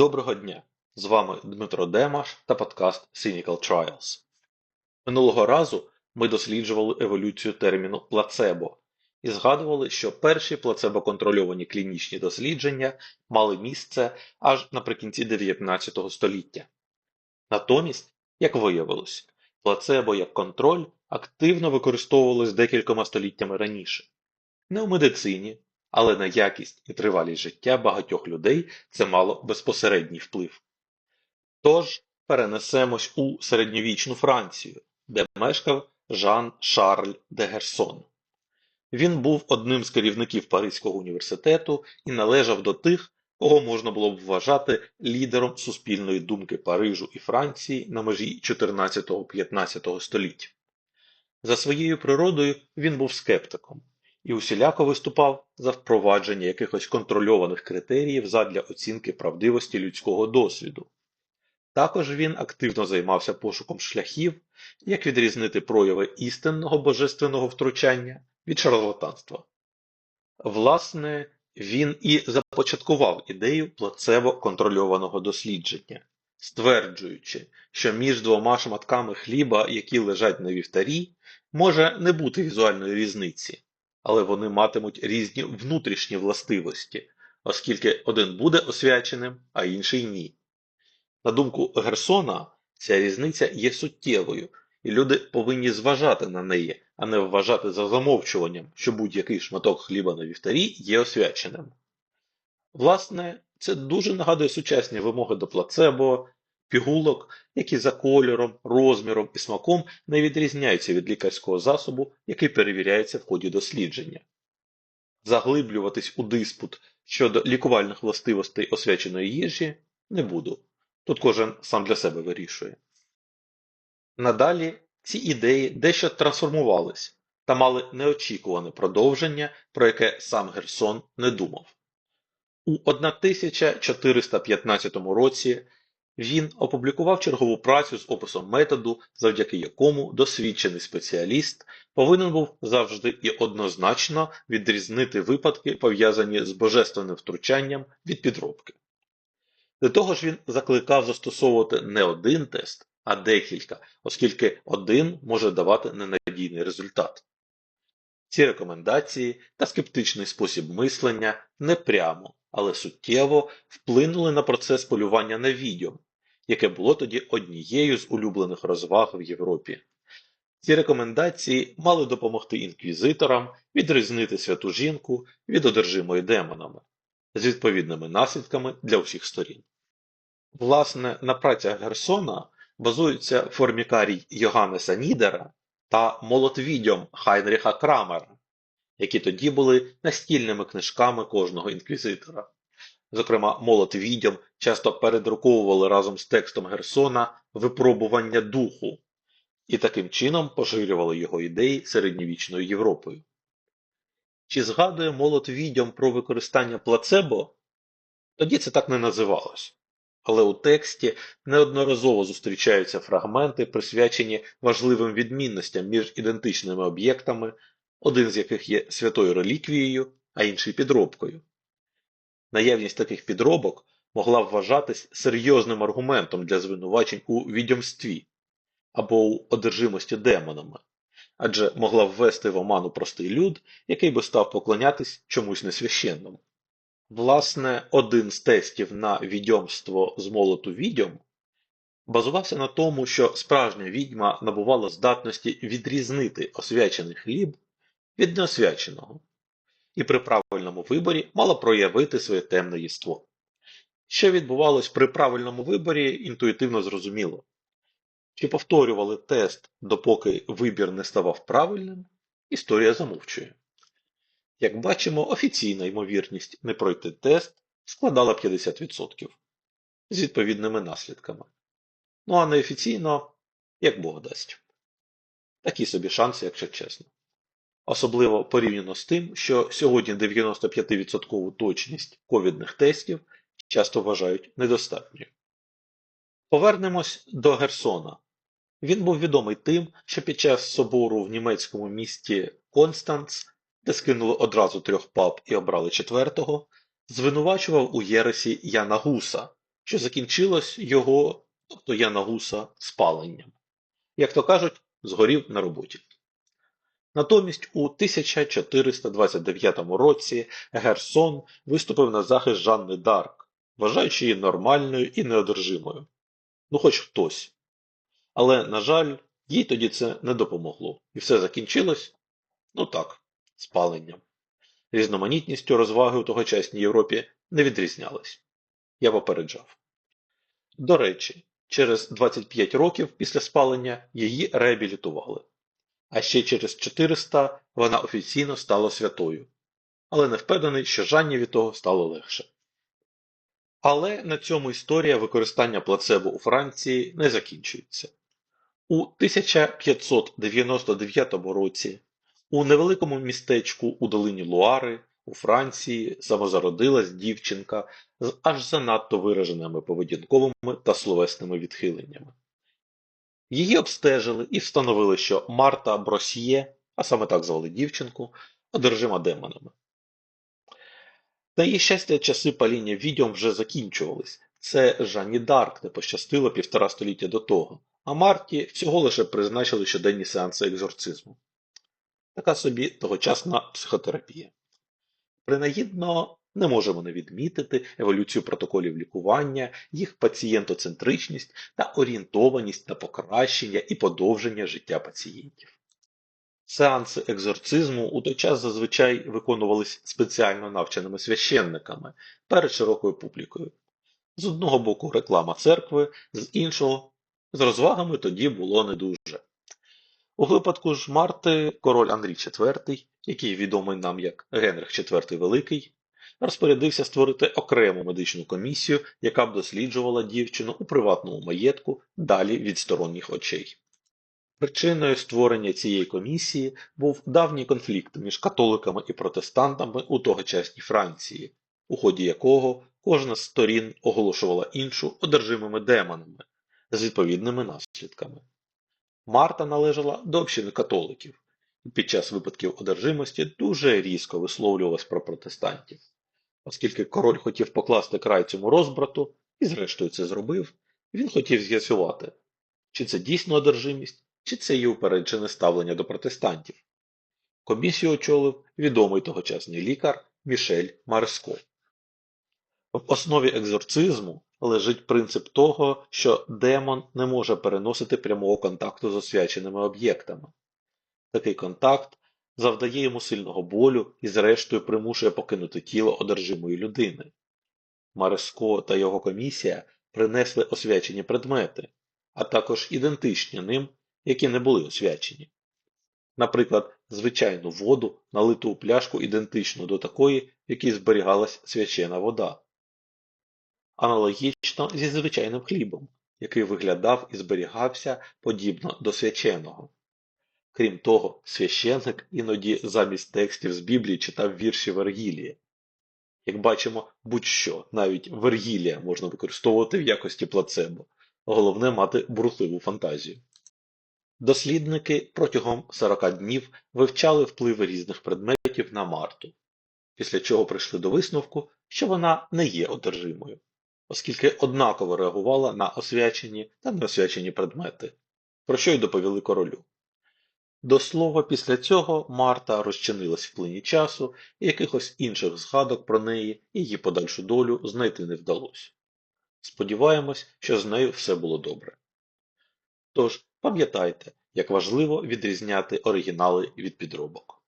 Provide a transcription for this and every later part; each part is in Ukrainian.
Доброго дня! З вами Дмитро Демаш та подкаст Cynical Trials. Минулого разу ми досліджували еволюцію терміну плацебо і згадували, що перші плацебо-контрольовані клінічні дослідження мали місце аж наприкінці 19 століття. Натомість, як виявилось, плацебо як контроль активно використовувалось декількома століттями раніше. Не у медицині, але на якість і тривалість життя багатьох людей це мало безпосередній вплив. Тож перенесемось у середньовічну Францію, де мешкав Жан Шарль де Герсон. Він був одним з керівників Паризького університету і належав до тих, кого можна було б вважати лідером суспільної думки Парижу і Франції на межі 14-15 століття. За своєю природою він був скептиком і усіляко виступав за впровадження якихось контрольованих критеріїв задля оцінки правдивості людського досвіду. Також він активно займався пошуком шляхів, як відрізнити прояви істинного божественного втручання від шарлатанства. Власне, він і започаткував ідею плацебо-контрольованого дослідження, стверджуючи, що між двома шматками хліба, які лежать на вівтарі, може не бути візуальної різниці, але вони матимуть різні внутрішні властивості, оскільки один буде освяченим, а інший ні. На думку Герсона, ця різниця є суттєвою, і люди повинні зважати на неї, а не вважати за замовчуванням, що будь-який шматок хліба на вівтарі є освяченим. Власне, це дуже нагадує сучасні вимоги до плацебо, пігулок, які за кольором, розміром і смаком не відрізняються від лікарського засобу, який перевіряється в ході дослідження. Заглиблюватись у диспут щодо лікувальних властивостей освяченої їжі не буду. Тут кожен сам для себе вирішує. Надалі ці ідеї дещо трансформувались та мали неочікуване продовження, про яке сам Герсон не думав. У 1415 році він опублікував чергову працю з описом методу, завдяки якому досвідчений спеціаліст повинен був завжди і однозначно відрізнити випадки, пов'язані з божественним втручанням від підробки. До того ж він закликав застосовувати не один тест, а декілька, оскільки один може давати ненадійний результат. Ці рекомендації та скептичний спосіб мислення не прямо, але суттєво вплинули на процес полювання на відьом, яке було тоді однією з улюблених розваг в Європі. Ці рекомендації мали допомогти інквізиторам відрізнити святу жінку від одержимої демонами з відповідними наслідками для усіх сторін. Власне, на працях Герсона базуються формікарій Йоганнеса Нідера та молотвідьом Хайнріха Крамера, які тоді були настільними книжками кожного інквізитора. Зокрема, молот відьом часто передруковували разом з текстом Герсона випробування духу і таким чином поширювали його ідеї середньовічною Європою. Чи згадує молот відьом про використання плацебо? Тоді це так не називалось. Але у тексті неодноразово зустрічаються фрагменти, присвячені важливим відмінностям між ідентичними об'єктами, один з яких є святою реліквією, а інший підробкою. Наявність таких підробок могла вважатись серйозним аргументом для звинувачень у відьомстві або у одержимості демонами, адже могла ввести в оману простий люд, який би став поклонятись чомусь несвященному. Власне, один з тестів на відьомство з молоту відьом базувався на тому, що справжня відьма набувала здатності відрізнити освячений хліб від неосвяченого, і при правильному виборі мала проявити своє темне єство. Що відбувалось при правильному виборі, інтуїтивно зрозуміло. Чи повторювали тест, допоки вибір не ставав правильним, історія замовчує. Як бачимо, офіційна ймовірність не пройти тест складала 50% з відповідними наслідками. Ну а неофіційно, як Бог дасть. Такі собі шанси, якщо чесно. Особливо порівняно з тим, що сьогодні 95% точність ковідних тестів часто вважають недостатньою. Повернемось до Герсона. Він був відомий тим, що під час собору в німецькому місті Констанц де скинули одразу трьох пап і обрали четвертого, звинувачував у єресі Яна Гуса, що закінчилось його, тобто Яна Гуса, спаленням. Як то кажуть, згорів на роботі. Натомість у 1429 році Герсон виступив на захист Жанни Дарк, вважаючи її нормальною і неодержимою. Ну, хоч хтось. Але, на жаль, їй тоді це не допомогло, і все закінчилось, ну так, спаленням. Різноманітністю розваги у тогочасній Європі не відрізнялись. Я попереджав. До речі, через 25 років після спалення її реабілітували. А ще через 400 вона офіційно стала святою. Але не впевнений, що Жанні від того стало легше. Але на цьому історія використання плацебо у Франції не закінчується. У 1599 році у невеликому містечку у долині Луари у Франції самозародилась дівчинка з аж занадто вираженими поведінковими та словесними відхиленнями. Її обстежили і встановили, що Марта Бросьє, а саме так звали дівчинку, одержима демонами. На її щастя, часи паління відьом вже закінчувались. Це Жанні Дарк не пощастило півтора століття до того, а Марті всього лише призначили щоденні сеанси екзорцизму. Така собі тогочасна психотерапія. Принагідно не можемо не відмітити еволюцію протоколів лікування, їх пацієнтоцентричність та орієнтованість на покращення і подовження життя пацієнтів. Сеанси екзорцизму у той час зазвичай виконувались спеціально навченими священниками перед широкою публікою. З одного боку реклама церкви, з іншого з розвагами тоді було не дуже. У випадку ж Марти король Андрій IV, який відомий нам як Генрих IV Великий, розпорядився створити окрему медичну комісію, яка б досліджувала дівчину у приватному маєтку далі від сторонніх очей. Причиною створення цієї комісії був давній конфлікт між католиками і протестантами у тогочасній Франції, у ході якого кожна з сторін оголошувала іншу одержимими демонами з відповідними наслідками. Марта належала до общини католиків і під час випадків одержимості дуже різко висловлювалась про протестантів. Оскільки король хотів покласти край цьому розбрату, і зрештою це зробив, він хотів з'ясувати, чи це дійсно одержимість, чи це її упереджене ставлення до протестантів. Комісію очолив відомий тогочасний лікар Мішель Марско. В основі екзорцизму лежить принцип того, що демон не може переносити прямого контакту з освяченими об'єктами. Такий контакт завдає йому сильного болю і зрештою примушує покинути тіло одержимої людини. Мареско та його комісія принесли освячені предмети, а також ідентичні ним, які не були освячені. Наприклад, звичайну воду, налиту у пляшку ідентичну до такої, в якій зберігалась свячена вода. Аналогічно зі звичайним хлібом, який виглядав і зберігався подібно до свяченого. Крім того, священник іноді замість текстів з Біблії читав вірші Вергілія. Як бачимо, будь-що, навіть Вергілія можна використовувати в якості плацебо, головне мати бурхливу фантазію. Дослідники протягом 40 днів вивчали впливи різних предметів на Марту, після чого прийшли до висновку, що вона не є одержимою, оскільки однаково реагувала на освячені та неосвячені предмети, про що й доповіли королю. До слова, після цього Марта розчинилась в плині часу, і якихось інших згадок про неї і її подальшу долю знайти не вдалося. Сподіваємось, що з нею все було добре. Тож, пам'ятайте, як важливо відрізняти оригінали від підробок.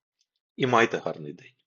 І майте гарний день!